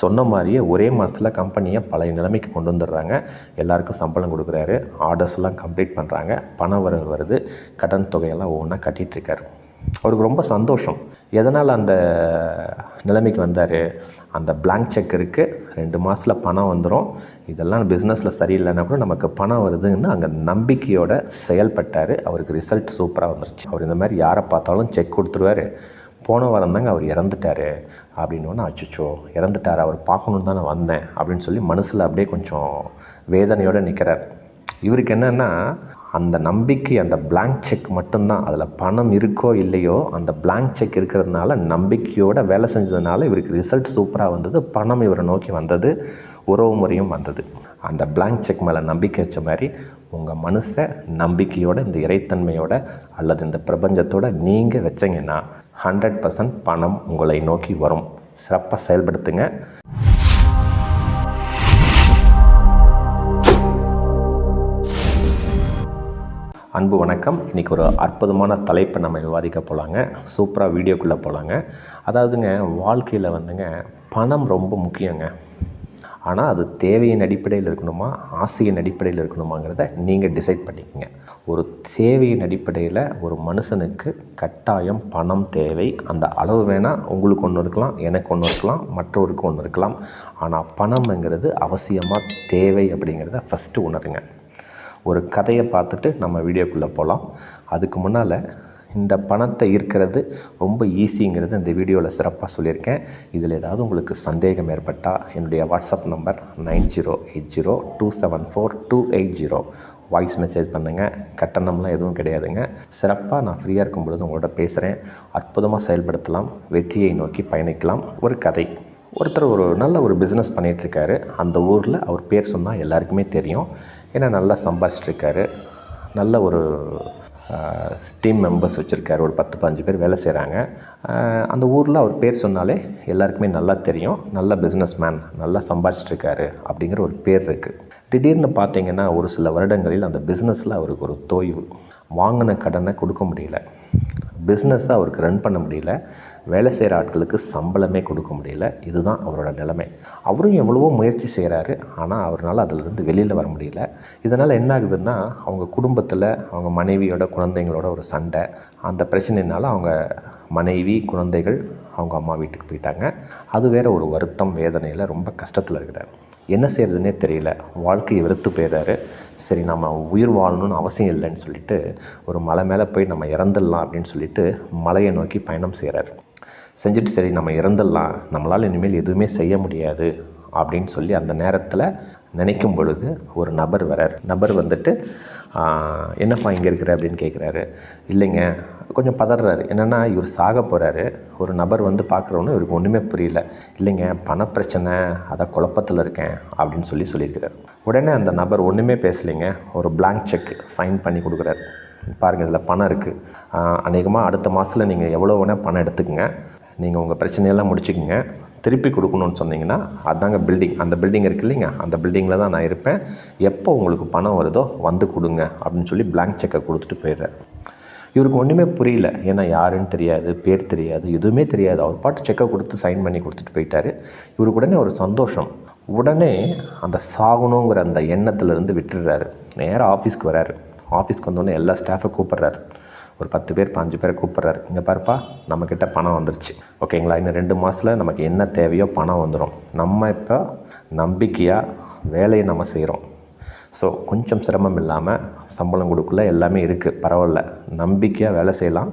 சொன்ன மாதிரியே ஒரே மாதத்தில் கம்பெனியை பழைய நிலைமைக்கு கொண்டு வந்துடுறாங்க. எல்லாருக்கும் சம்பளம் கொடுக்குறாரு. ஆர்டர்ஸ்லாம் கம்ப்ளீட் பண்ணுறாங்க பணம் வர வருது. கடன் தொகையெல்லாம் ஒவ்வொன்றா கட்டிகிட்ருக்காரு அவருக்கு ரொம்ப சந்தோஷம். எதனால் அந்த நிலைமைக்கு வந்தார்? அந்த பிளாங்க் செக் இருக்குது ரெண்டு மாதத்தில் பணம் வந்துடும் இதெல்லாம் பிஸ்னஸில் சரியில்லைன்னா கூட நமக்கு பணம் வருதுன்னு அங்கே நம்பிக்கையோட செயல்பட்டார். அவருக்கு ரிசல்ட் சூப்பராக வந்துருச்சு. அவர் இந்த மாதிரி யாரை பார்த்தாலும் செக் கொடுத்துருவாரு. போன வாரம் தாங்க அவர் இறந்துட்டார் அப்படின்னு அச்சுச்சோ இறந்துட்டார் அவர் பார்க்கணுன்னு தான் நான் வந்தேன் அப்படின்னு சொல்லி மனசில் அப்படியே கொஞ்சம் வேதனையோடு நிற்கிறார் இவருக்கு என்னென்னா அந்த நம்பிக்கை அந்த பிளாங்க் செக் மட்டும்தான். அதில் பணம் இருக்கோ இல்லையோ அந்த பிளாங்க் செக் இருக்கிறதுனால நம்பிக்கையோட வேலை செஞ்சதுனால இவருக்கு ரிசல்ட் சூப்பராக வந்தது. பணம் இவரை நோக்கி வந்தது. உறவு முறையும் வந்தது. அந்த பிளாங்க் செக் மேலே நம்பிக்கை வச்ச மாதிரி உங்கள் மனசை நம்பிக்கையோட இந்த இறைத்தன்மையோட அல்லது இந்த பிரபஞ்சத்தோட நீங்கள் வச்சிங்கன்னா ஹண்ட்ரட் பர்சன்ட் பணம் உங்களை நோக்கி வரும். சிறப்பாக செயல்படுத்துங்க. அன்பு வணக்கம். இன்றைக்கி ஒரு அற்புதமான தலைப்பை நம்ம விவாதிக்க போகலாங்க சூப்பராக வீடியோக்குள்ளே போகலாங்க அதாவதுங்க வாழ்க்கையில் வந்துங்க பணம் ரொம்ப முக்கியங்க. ஆனால் அது தேவையின் அடிப்படையில் இருக்கணுமா? ஆசையின் அடிப்படையில் இருக்கணுமாங்கிறத நீங்கள் டிசைட் பண்ணிக்கங்க. ஒரு தேவையின் அடிப்படையில் ஒரு மனுஷனுக்கு கட்டாயம் பணம் தேவை. அந்த அளவு வேணால் உங்களுக்கு ஒன்று இருக்கலாம் எனக்கு ஒன்று இருக்கலாம் மற்றவருக்கு ஒன்று இருக்கலாம். ஆனால் பணம்ங்கிறது அவசியமாக தேவை அப்படிங்கிறத ஃபஸ்ட்டு உணருங்க. ஒரு கதையை பார்த்துட்டு நம்ம வீடியோக்குள்ளே போகலாம் அதுக்கு முன்னால் இந்த பணத்தை ஈர்க்கிறது ரொம்ப ஈஸிங்கிறது இந்த வீடியோவில் சிறப்பாக சொல்லியிருக்கேன். இதில் ஏதாவது உங்களுக்கு சந்தேகம் ஏற்பட்டால் என்னுடைய WhatsApp number nine zero eight zero two seven four two eight zero. Voice message பண்ணுங்கள் கட்டணம்லாம் எதுவும் கிடையாதுங்க. சிறப்பாக நான் ஃப்ரீயாக இருக்கும் பொழுது உங்களோட பேசுகிறேன் அற்புதமாக செயல்படுத்தலாம். வெற்றியை நோக்கி பயணிக்கலாம். ஒரு கதை. ஒருத்தர் ஒரு நல்ல ஒரு பிஸ்னஸ் பண்ணிகிட்ருக்காரு அந்த ஊரில் அவர் பேர் சொன்னால் எல்லாருக்குமே தெரியும். ஏன்னா நல்லா சம்பாதிச்சிட்ருக்காரு நல்ல ஒரு டீம் மெம்பர்ஸ் வச்சுருக்காரு. ஒரு பத்து பதினஞ்சு பேர் வேலை செய்கிறாங்க அந்த ஊரில் அவர் பேர் சொன்னாலே எல்லாருக்குமே நல்லா தெரியும். நல்ல பிஸ்னஸ் மேன் நல்லா சம்பாதிச்சிட்ருக்காரு அப்படிங்கிற ஒரு பேர் இருக்குது திடீர்னு பார்த்தீங்கன்னா ஒரு சில வருடங்களில் அந்த பிஸ்னஸில் அவருக்கு ஒரு தோய்வு. வாங்கின கடனை கொடுக்க முடியல. பிஸ்னஸை அவருக்கு ரன் பண்ண முடியல. வேலை செய்கிற ஆட்களுக்கு சம்பளமே கொடுக்க முடியல. இதுதான் அவரோட நிலைமை. அவரும் எவ்வளவோ முயற்சி செய்கிறாரு ஆனால் அவரால் அதிலிருந்து வெளியில் வர முடியல. இதனால் என்ன ஆகுதுன்னா அவங்க குடும்பத்தில் அவங்க மனைவியோட குழந்தைங்களோட ஒரு சண்டை. அந்த பிரச்சனைனால அவங்க மனைவி குழந்தைகள் அவங்க அம்மா வீட்டுக்கு போயிட்டாங்க. அது வேற ஒரு வருத்தம் வேதனையில் ரொம்ப கஷ்டத்தில் இருக்கிறார். என்ன செய்கிறதுனே தெரியல. வாழ்க்கையை வெறுத்து போயிடுறாரு சரி நம்ம உயிர் வாழணும்னு அவசியம் இல்லைன்னு சொல்லிட்டு ஒரு மலை மேலே போய் நம்ம இறந்துடலாம் அப்படின்னு சொல்லிட்டு மலையை நோக்கி பயணம் செய்கிறார் செஞ்சுட்டு சரி நம்ம இறந்துடலாம். நம்மளால் இனிமேல் எதுவுமே செய்ய முடியாது அப்படின்னு சொல்லி அந்த நேரத்தில் நினைக்கும் பொழுது ஒரு நபர் வரார் நபர் வந்துட்டு என்னப்பா இங்கே இருக்கிற? அப்படின்னு கேட்குறாரு இல்லைங்க கொஞ்சம் பதறாரு. என்னென்னா இவர் சாக போகிறாரு ஒரு நபர் வந்து பார்க்குறவனு இவருக்கு ஒன்றுமே புரியல. இல்லைங்க பணப்பிரச்சனை அதான் குழப்பத்தில் இருக்கேன் அப்படின்னு சொல்லி சொல்லியிருக்கிறார். உடனே அந்த நபர் ஒன்றுமே பேசலைங்க. ஒரு பிளாங்க் செக் சைன் பண்ணி கொடுக்குறாரு. பாருங்கள் இதில் பணம் இருக்குது அநேகமாக அடுத்த மாதத்தில் நீங்கள் எவ்வளோ வேணால் பணம் எடுத்துக்கங்க. நீங்கள் உங்கள் பிரச்சனையெல்லாம் முடிச்சுக்கோங்க. திருப்பி கொடுக்கணும்னு சொன்னீங்கன்னா அதாங்க பில்டிங் அந்த பில்டிங் இருக்கு இல்லைங்க அந்த பில்டிங்கில் தான் நான் இருப்பேன். எப்போ உங்களுக்கு பணம் வருதோ வந்து கொடுங்க அப்படின்னு சொல்லி பிளாங்க் செக்கை கொடுத்துட்டு போயிடுறேன் இவருக்கு ஒன்றுமே புரியல. ஏன்னா யாருன்னு தெரியாது பேர் தெரியாது எதுவுமே தெரியாது. அவர் பாட்டு செக்கை கொடுத்து சைன் பண்ணி கொடுத்துட்டு போயிட்டாரு. இவருக்கு உடனே ஒரு சந்தோஷம். உடனே அந்த சாகணுங்கிற அந்த எண்ணத்துலேருந்து விட்டுடுறாரு. நேராக ஆஃபீஸ்க்கு வராரு. ஆஃபீஸ்க்கு வந்தோடனே எல்லா ஸ்டாஃபை கூப்பிட்றாரு. ஒரு பத்து பேர் பாஞ்சு பேரை கூப்பிட்றாரு. இங்கே பாருப்பா நம்மக்கிட்ட பணம் வந்துருச்சு. ஓகேங்களா? இன்னும் ரெண்டு மாதத்தில் நமக்கு என்ன தேவையோ பணம் வந்துடும் நம்ம இப்போ நம்பிக்கையாக வேலையை நம்ம செய்கிறோம் ஸோ கொஞ்சம் சிரமம் இல்லாமல் சம்பளம் கொடுக்கல எல்லாமே இருக்குது பரவாயில்ல. நம்பிக்கையாக வேலை செய்யலாம்.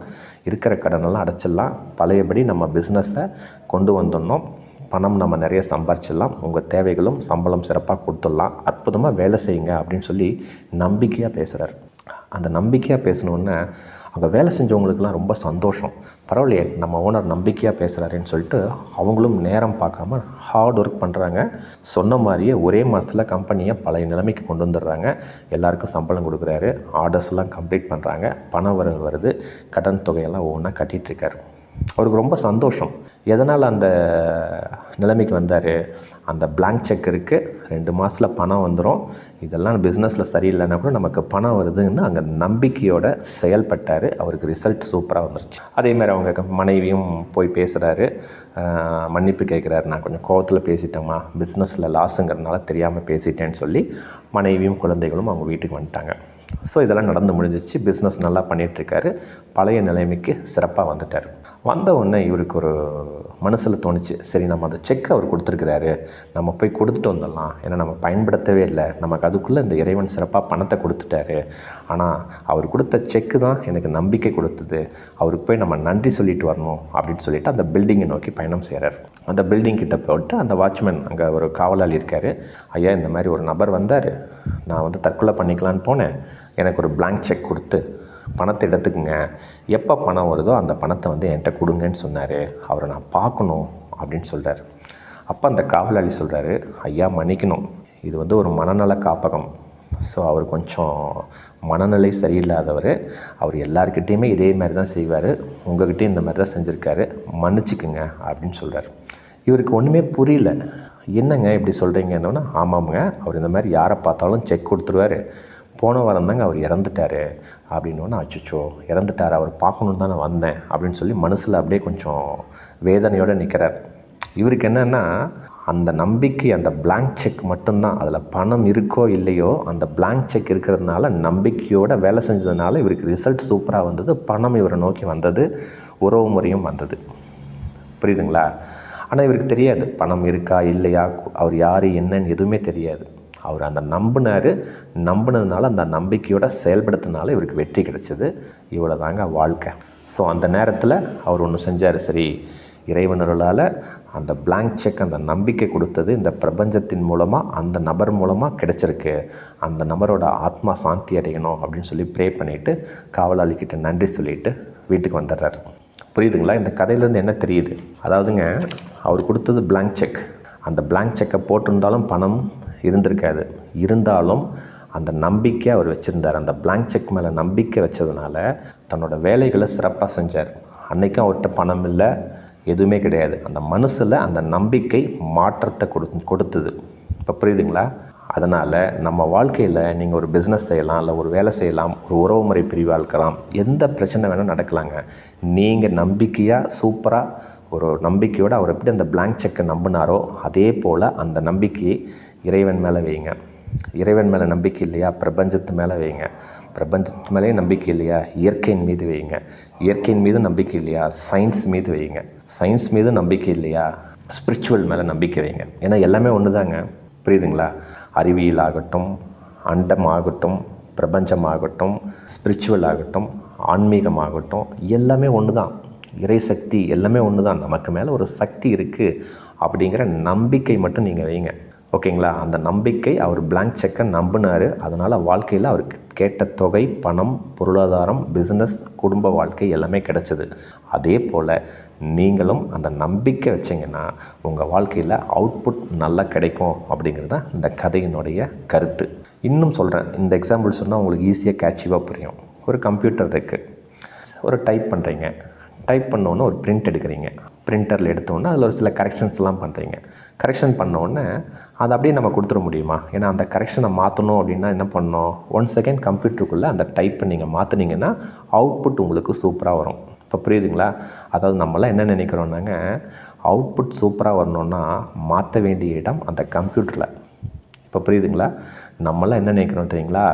இருக்கிற கடனெல்லாம் அடைச்சிடலாம். பழையபடி நம்ம பிஸ்னஸை கொண்டு வந்துடணும். பணம் நம்ம நிறைய சம்பாரிச்சிடலாம். உங்கள் தேவைகளும் சம்பளம் சிறப்பாக கொடுத்துடலாம். அற்புதமாக வேலை செய்யுங்க அப்படின்னு சொல்லி நம்பிக்கையாக பேசுகிறார் அந்த நம்பிக்கையாக பேசணுன்னே அங்கே வேலை செஞ்சவங்களுக்கெல்லாம் ரொம்ப சந்தோஷம். பரவாயில்லையே நம்ம ஓனர் நம்பிக்கையாக பேசுகிறாருன்னு சொல்லிட்டு அவங்களும் நேரம் பார்க்காம ஹார்ட் ஒர்க் பண்ணுறாங்க சொன்ன மாதிரியே ஒரே மாதத்தில் கம்பெனியை பழைய நிலைமைக்கு கொண்டு வந்துடுறாங்க. எல்லாருக்கும் சம்பளம் கொடுக்குறாரு. ஆர்டர்ஸ்லாம் கம்ப்ளீட் பண்ணுறாங்க பணம் வர வருது. கடன் தொகையெல்லாம் ஒவ்வொன்றா கட்டிகிட்ருக்காரு அவருக்கு ரொம்ப சந்தோஷம். எதனால் அந்த நிலைமைக்கு வந்தார்? அந்த பிளாங்க் செக் இருக்குது ரெண்டு மாதத்தில் பணம் வந்துடும் இதெல்லாம் பிஸ்னஸில் சரியில்லைன்னா கூட நமக்கு பணம் வருதுன்னு அங்கே நம்பிக்கையோட செயல்பட்டார். அவருக்கு ரிசல்ட் சூப்பராக வந்துருச்சு. அதேமாதிரி அவங்க மனைவியும் போய் பேசுகிறாரு மன்னிப்பு கேட்குறாரு நான் கொஞ்சம் கோவத்தில் பேசிட்டேம்மா. பிஸ்னஸில் லாஸுங்கிறதுனால தெரியாமல் பேசிட்டேன்னு சொல்லி மனைவியும் குழந்தைகளும் அவங்க வீட்டுக்கு வந்துட்டாங்க. ஸோ இதெல்லாம் நடந்து முடிஞ்சிச்சு. பிஸ்னஸ் நல்லா பண்ணிகிட்ருக்காரு பழைய நிலைமைக்கு சிறப்பாக வந்துட்டார். வந்த உடனே இவருக்கு ஒரு மனசில் தோணுச்சு. சரி நம்ம அந்த செக் அவர் கொடுத்துருக்கிறாரு. நம்ம போய் கொடுத்துட்டு வந்துடலாம். ஏன்னா நம்ம பயன்படுத்தவே இல்லை. நமக்கு அதுக்குள்ளே இந்த இறைவன் சிறப்பாக பணத்தை கொடுத்துட்டாரு. ஆனால் அவர் கொடுத்த செக்கு தான் எனக்கு நம்பிக்கை கொடுத்தது. அவருக்கு போய் நம்ம நன்றி சொல்லிட்டு வரணும் அப்படின்னு சொல்லிட்டு அந்த பில்டிங்கை நோக்கி பயணம் செய்கிறார் அந்த பில்டிங் கிட்ட போட்டு அந்த வாட்ச்மேன் அங்கே ஒரு காவலாளி இருக்கார். ஐயா இந்த மாதிரி ஒரு நபர் வந்தார். நான் வந்து தற்கொலை பண்ணிக்கலான்னு போனேன். எனக்கு ஒரு பிளாங்க் செக் கொடுத்து பணத்தை எடுத்துக்கங்க. எப்போ பணம் வருதோ அந்த பணத்தை வந்து என்கிட்ட கொடுங்கன்னு சொன்னார். அவரை நான் பார்க்கணும் அப்படின்னு சொல்கிறார் அப்போ அந்த காவலாளி சொல்கிறாரு ஐயா மன்னிக்கணும். இது வந்து ஒரு மனநல காப்பகம். ஸோ அவர் கொஞ்சம் மனநிலை சரியில்லாதவர். அவர் எல்லாருக்கிட்டேயுமே இதே மாதிரி தான் செய்வார். உங்ககிட்டயும் இந்த மாதிரி தான் செஞ்சுருக்காரு. மன்னிச்சுக்குங்க அப்படின்னு சொல்கிறார் இவருக்கு ஒன்றுமே புரியல. என்னங்க இப்படி சொல்கிறீங்கன்னா ஆமாமுங்க அவர் இந்த மாதிரி யாரை பார்த்தாலும் செக் கொடுத்துருவாரு. போன வாரம் தாங்க அவர் இறந்துட்டார் அப்படின்னோடனே அச்சுச்சோ இறந்துட்டார் அவர் பார்க்கணுன்னு தான் நான் வந்தேன் அப்படின்னு சொல்லி மனசில் அப்படியே கொஞ்சம் வேதனையோடு நிற்கிறார் இவருக்கு என்னென்னா அந்த நம்பிக்கை அந்த பிளாங்க் செக் மட்டும்தான். அதில் பணம் இருக்கோ இல்லையோ அந்த பிளாங்க் செக் இருக்கிறதுனால நம்பிக்கையோட வேலை செஞ்சதுனால இவருக்கு ரிசல்ட் சூப்பராக வந்தது. பணம் இவரை நோக்கி வந்தது. உறவு முறையும் வந்தது. புரியுதுங்களா? ஆனால் இவருக்கு தெரியாது. பணம் இருக்கா இல்லையா? அவர் யார் என்னன்னு எதுவுமே தெரியாது. அவர் அந்த நம்பினார். நம்பினதுனால அந்த நம்பிக்கையோட செயல்படுத்தினால இவருக்கு வெற்றி கிடைச்சது. இவ்வளோ தாங்க வாழ்க்கை. ஸோ அந்த நேரத்தில் அவர் ஒன்று செஞ்சார். சரி இறைவனர்களால் அந்த பிளாங்க் செக் அந்த நம்பிக்கை கொடுத்தது இந்த பிரபஞ்சத்தின் மூலமாக அந்த நபர் மூலமாக கிடைச்சிருக்கு. அந்த நபரோட ஆத்மா சாந்தி அடையணும் அப்படின்னு சொல்லி ப்ரே பண்ணிவிட்டு காவலாளிக்கிட்ட நன்றி சொல்லிவிட்டு வீட்டுக்கு வந்துடுறாரு. புரியுதுங்களா? இந்த கதையிலேருந்து என்ன தெரியுது? அதாவதுங்க அவர் கொடுத்தது பிளாங்க் செக் அந்த பிளாங்க் செக்கை போட்டிருந்தாலும் பணம் இருந்திருக்காது. இருந்தாலும் அந்த நம்பிக்கை அவர் வச்சுருந்தார். அந்த பிளாங்க் செக் மேலே நம்பிக்கை வச்சதுனால தன்னோட வேலைகளை சிறப்பாக செஞ்சார். அன்றைக்கும் அவர்கிட்ட பணம் இல்லை எதுவுமே கிடையாது. அந்த மனசில் அந்த நம்பிக்கை மாற்றத்தை கொடு கொடுத்தது. இப்போ புரியுதுங்களா? அதனால் நம்ம வாழ்க்கையில் நீங்கள் ஒரு பிஸ்னஸ் செய்யலாம் இல்லை ஒரு வேலை செய்யலாம் ஒரு உறவுமுறை பிரிவாக இருக்கலாம். எந்த பிரச்சனை வேணால் நடக்கலாங்க. நீங்கள் நம்பிக்கையாக சூப்பராக ஒரு நம்பிக்கையோடு அவர் எப்படி அந்த பிளாங்க் செக்கை நம்பினாரோ அதே போல் அந்த நம்பிக்கையை இறைவன் மேலே வைங்க. இறைவன் மேலே நம்பிக்கை இல்லையா? பிரபஞ்சத்து மேலே வைங்க. பிரபஞ்சத்து மேலேயே நம்பிக்கை இல்லையா? இயற்கையின் மீது வைங்க. இயற்கையின் மீது நம்பிக்கை இல்லையா? சயின்ஸ் மீது வைங்க. சயின்ஸ் மீது நம்பிக்கை இல்லையா? ஸ்பிரிச்சுவல் மேலே நம்பிக்கை வைங்க. ஏன்னா எல்லாமே ஒன்று தாங்க புரியுதுங்களா? அறிவியல் ஆகட்டும் அண்டம் ஆகட்டும் பிரபஞ்சம் ஆகட்டும் ஸ்பிரிச்சுவல் ஆகட்டும் ஆன்மீகமாகட்டும் எல்லாமே ஒன்று தான் இறை சக்தி எல்லாமே ஒன்று தான் நமக்கு மேலே ஒரு சக்தி இருக்குது அப்படிங்கிற நம்பிக்கை மட்டும் நீங்கள் வைங்க. ஓகேங்களா? அந்த நம்பிக்கை அவர் பிளாங்க் செக்கை நம்பினார். அதனால் வாழ்க்கையில் அவருக்கு கேட்ட தொகை பணம் பொருளாதாரம் பிஸ்னஸ் குடும்ப வாழ்க்கை எல்லாமே கிடச்சிது. அதே போல் நீங்களும் அந்த நம்பிக்கை வச்சிங்கன்னா உங்கள் வாழ்க்கையில் அவுட்புட் நல்லா கிடைக்கும் அப்படிங்கிறது தான் இந்த கதையினுடைய கருத்து. இன்னும் சொல்கிறேன் இந்த எக்ஸாம்பிள் சொன்னால் உங்களுக்கு ஈஸியாக கேட்சிவாக புரியும். ஒரு கம்ப்யூட்டர் இருக்குது ஒரு டைப் பண்ணுறீங்க டைப் பண்ணோன்னே ஒரு பிரிண்ட் எடுக்கிறீங்க. பிரிண்டரில் எடுத்தோன்னே அதில் ஒரு சில கரெக்ஷன்ஸ்லாம் பண்ணுறீங்க கரெக்ஷன் பண்ணோன்னே அதை அப்படியே நம்ம கொடுத்துட முடியுமா? ஏன்னா அந்த கரெக்ஷனை மாற்றணும் அப்படின்னா என்ன பண்ணணும்? ஒன் செகண்ட் கம்ப்யூட்டருக்குள்ளே அந்த டைப்பை நீங்கள் மாற்றுனீங்கன்னா அவுட்புட் உங்களுக்கு சூப்பராக வரும். இப்போ புரியுதுங்களா? அதாவது நம்மளாம் என்ன நினைக்கிறோன்னாங்க அவுட்புட் சூப்பராக வரணுன்னா மாற்ற வேண்டிய இடம் அந்த கம்ப்யூட்டரில் இப்போ புரியுதுங்களா? நம்மளாம் என்ன நினைக்கிறோம் தெரியுங்களா?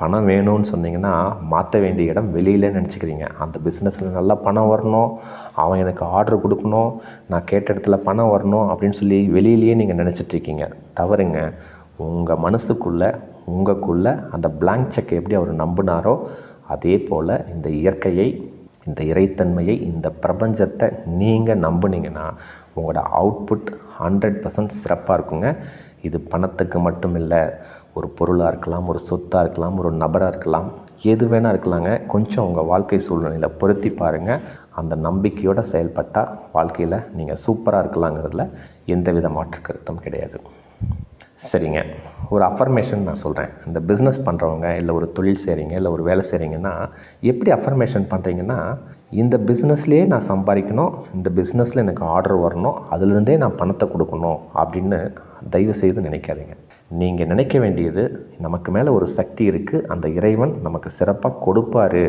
பணம் வேணும்னு சொன்னீங்கன்னா மாற்ற வேண்டிய இடம் வெளியில் நினச்சிக்கிறீங்க. அந்த பிஸ்னஸில் நல்லா பணம் வரணும். அவன் எனக்கு ஆர்டர் கொடுக்கணும். நான் கேட்ட இடத்துல பணம் வரணும் அப்படின்னு சொல்லி வெளியிலேயே நீங்கள் நினச்சிட்ருக்கீங்க தவறுங்க. உங்கள் மனசுக்குள்ளே உங்களுக்குள்ளே அந்த பிளாங்க் செக் எப்படி அவர் நம்பினாரோ அதே போல் இந்த இயற்கையை இந்த இறைத்தன்மையை இந்த பிரபஞ்சத்தை நீங்கள் நம்புனீங்கன்னா உங்களோட அவுட்புட் ஹண்ட்ரட் பர்சன்ட் சிறப்பாக இருக்குங்க. இது பணத்துக்கு மட்டும் இல்லை ஒரு பொருளாக இருக்கலாம் ஒரு சொத்தாக இருக்கலாம் ஒரு நபராக இருக்கலாம் எது வேணால் இருக்கலாங்க. கொஞ்சம் உங்கள் வாழ்க்கை சூழ்நிலையில் பொருத்தி பாருங்கள் அந்த நம்பிக்கையோடு செயல்பட்டால் வாழ்க்கையில் நீங்கள் சூப்பராக இருக்கலாங்கிறதுல எந்த வித மாற்று கருத்தும் கிடையாது. சரிங்க. ஒரு அஃபர்மேஷன் நான் சொல்கிறேன் இந்த பிஸ்னஸ் பண்ணுறவங்க இல்லை ஒரு தொழில் செய்கிறீங்க இல்லை ஒரு வேலை செய்கிறீங்கன்னா எப்படி அஃபர்மேஷன் பண்ணுறீங்கன்னா இந்த பிஸ்னஸ்லேயே நான் சம்பாதிக்கணும் இந்த பிஸ்னஸில் எனக்கு ஆர்டர் வரணும் அதுலேருந்தே நான் பணத்தை கொடுக்கணும் அப்படின்னு தயவு செய்து நினைக்காதீங்க. நீங்கள் நினைக்க வேண்டியது நமக்கு மேலே ஒரு சக்தி இருக்குது அந்த இறைவன் நமக்கு சிறப்பாக கொடுப்பாரு.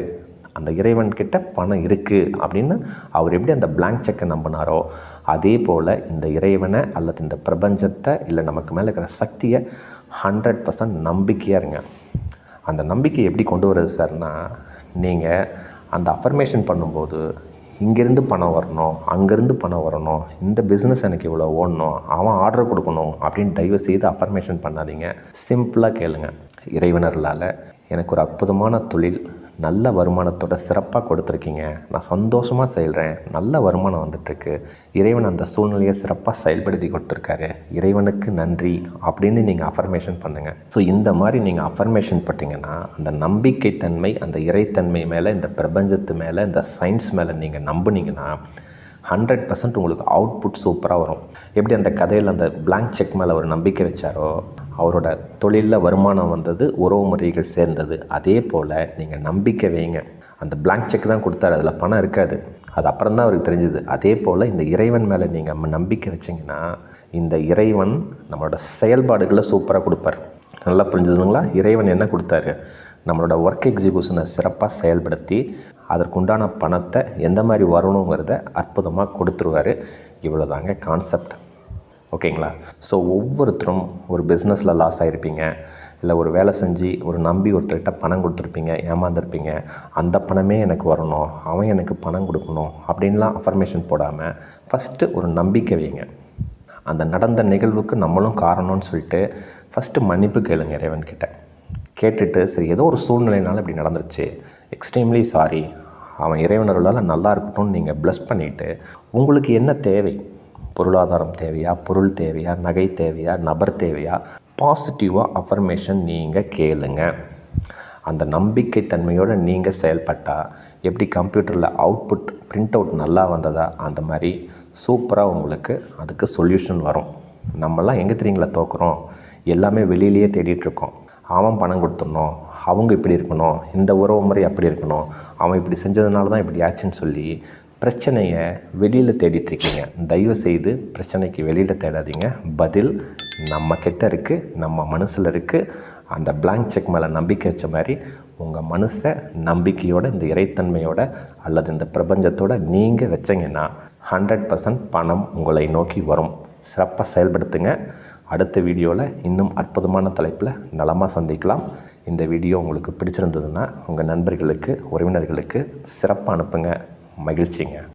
அந்த இறைவன்கிட்ட பணம் இருக்குது அப்படின்னு அவர் எப்படி அந்த பிளாங்க் செக்கை நம்பினாரோ அதே போல் இந்த இறைவனை அல்லது இந்த பிரபஞ்சத்தை இல்லை நமக்கு மேலே இருக்கிற சக்தியை ஹண்ட்ரட் பர்சன்ட் நம்பிக்கையாக இருங்க. அந்த நம்பிக்கை எப்படி கொண்டு வர்றது சார்னா நீங்கள் அந்த அஃபர்மேஷன் பண்ணும்போது இங்கேருந்து பணம் வரணும் அங்கேருந்து பணம் வரணும் இந்த பிஸ்னஸ் எனக்கு இவ்வளோ ஓடணும் அவன் ஆர்டர் கொடுக்கணும் அப்படின்னு தயவு செய்து அஃபர்மேஷன் பண்ணாதீங்க. சிம்பிளாக கேளுங்க. இறைவனர்களால் எனக்கு ஒரு அற்புதமான தொழில் நல்ல வருமானத்தோட சிறப்பாக கொடுத்துருக்கீங்க. நான் சந்தோஷமாக செயல்கிறேன் நல்ல வருமானம் வந்துட்டுருக்கு. இறைவன் அந்த சூழ்நிலையை சிறப்பாக செயல்படுத்தி கொடுத்துருக்காரு. இறைவனுக்கு நன்றி அப்படின்னு நீங்கள் அஃபர்மேஷன் பண்ணுங்கள் ஸோ இந்த மாதிரி நீங்கள் அஃபர்மேஷன் பண்ணிங்கன்னா அந்த நம்பிக்கை தன்மை அந்த இறைத்தன்மை மேலே இந்த பிரபஞ்சத்து மேலே இந்த சயின்ஸ் மேலே நீங்கள் நம்புனீங்கன்னா ஹண்ட்ரட் பர்சன்ட் உங்களுக்கு அவுட்புட் சூப்பராக வரும். எப்படி அந்த கதையில் அந்த பிளாங்க் செக் மேலே ஒரு நம்பிக்கை வச்சாரோ அவரோட தொழிலில் வருமானம் வந்தது உறவு முறைகள் சேர்ந்தது. அதே போல் நீங்கள் நம்பிக்கை வைங்க. அந்த பிளாங்க் செக் தான் கொடுத்தாரு. அதில் பணம் இருக்காது. அது அப்புறம் தான் அவருக்கு தெரிஞ்சுது. அதே போல் இந்த இறைவன் மேலே நீங்கள் நம்ம நம்பிக்கை வச்சிங்கன்னா இந்த இறைவன் நம்மளோட செயல்பாடுகளை சூப்பராக கொடுப்பார். நல்லா புரிஞ்சுதுங்களா? இறைவன் என்ன கொடுத்தாரு? நம்மளோட ஒர்க் எக்ஸிக்யூஷனை சிறப்பாக செயல்படுத்தி அதற்குண்டான பணத்தை எந்த மாதிரி வரணுங்கிறத அற்புதமாக கொடுத்துருவாரு. இவ்வளோதாங்க கான்செப்ட் ஓகேங்களா? ஸோ ஒவ்வொருத்தரும் ஒரு பிஸ்னஸில் லாஸ் ஆகிருப்பீங்க இல்லை ஒரு வேலை செஞ்சு ஒரு நம்பி ஒருத்தர்கிட்ட பணம் கொடுத்துருப்பீங்க ஏமாந்துருப்பீங்க. அந்த பணமே எனக்கு வரணும் அவன் எனக்கு பணம் கொடுக்கணும் அப்படின்லாம் அஃபர்மேஷன் போடாமல் ஃபஸ்ட்டு ஒரு நம்பிக்கை வைங்க. அந்த நடந்த நிகழ்வுக்கு நம்மளும் காரணம்னு சொல்லிட்டு ஃபஸ்ட்டு மன்னிப்பு கேளுங்க இறைவன்கிட்ட கேட்டுட்டு சரி ஏதோ ஒரு சூழ்நிலைனால இப்படி நடந்துருச்சு. எக்ஸ்ட்ரீம்லி சாரி அவன் இறைவனர்களால் நல்லா இருக்கட்டும்னு நீங்கள் ப்ளஸ் பண்ணிவிட்டு உங்களுக்கு என்ன தேவை? பொருளாதாரம் தேவையா? பொருள் தேவையா? நகை தேவையா? நபர் தேவையா? பாசிட்டிவாக அஃபர்மேஷன் நீங்கள் கேளுங்க. அந்த நம்பிக்கை தன்மையோடு நீங்கள் செயல்பட்டால் எப்படி கம்ப்யூட்டரில் அவுட்புட் பிரிண்ட் அவுட் நல்லா வந்ததா? அந்த மாதிரி சூப்பராக உங்களுக்கு அதுக்கு சொல்யூஷன் வரும். நம்மலாம் எங்கே தெரியுங்களா தோக்குறோம்? எல்லாமே வெளியிலேயே தேடிட்டுருக்கோம். அவன் பணம் கொடுத்துடணும். அவங்க இப்படி இருக்கணும். இந்த உறவு முறை அப்படி இருக்கணும். அவன் இப்படி செஞ்சதுனால தான் இப்படி ஆச்சுன்னு சொல்லி பிரச்சனையை வெளியில் தேடிட்டுருக்கீங்க. தயவுசெய்து பிரச்சனைக்கு வெளியில் தேடாதீங்க. பதில் நம்ம கிட்ட இருக்குது நம்ம மனசில் இருக்குது அந்த பிளாங்க் செக் மேலே நம்பிக்கை வச்ச மாதிரி உங்கள் மனசை நம்பிக்கையோட இந்த இறைத்தன்மையோட அல்லது இந்த பிரபஞ்சத்தோட நீங்கள் வச்சிங்கன்னா ஹண்ட்ரட் பர்சன்ட் பணம் உங்களை நோக்கி வரும். சிறப்பாக செயல்படுத்துங்க. அடுத்த வீடியோவில் இன்னும் அற்புதமான தலைப்பில் நலமாக சந்திக்கலாம். இந்த வீடியோ உங்களுக்கு பிடிச்சிருந்ததுன்னா உங்கள் நண்பர்களுக்கு உறவினர்களுக்கு சிறப்பாக அனுப்புங்க. மகிழ்ச்சிங்க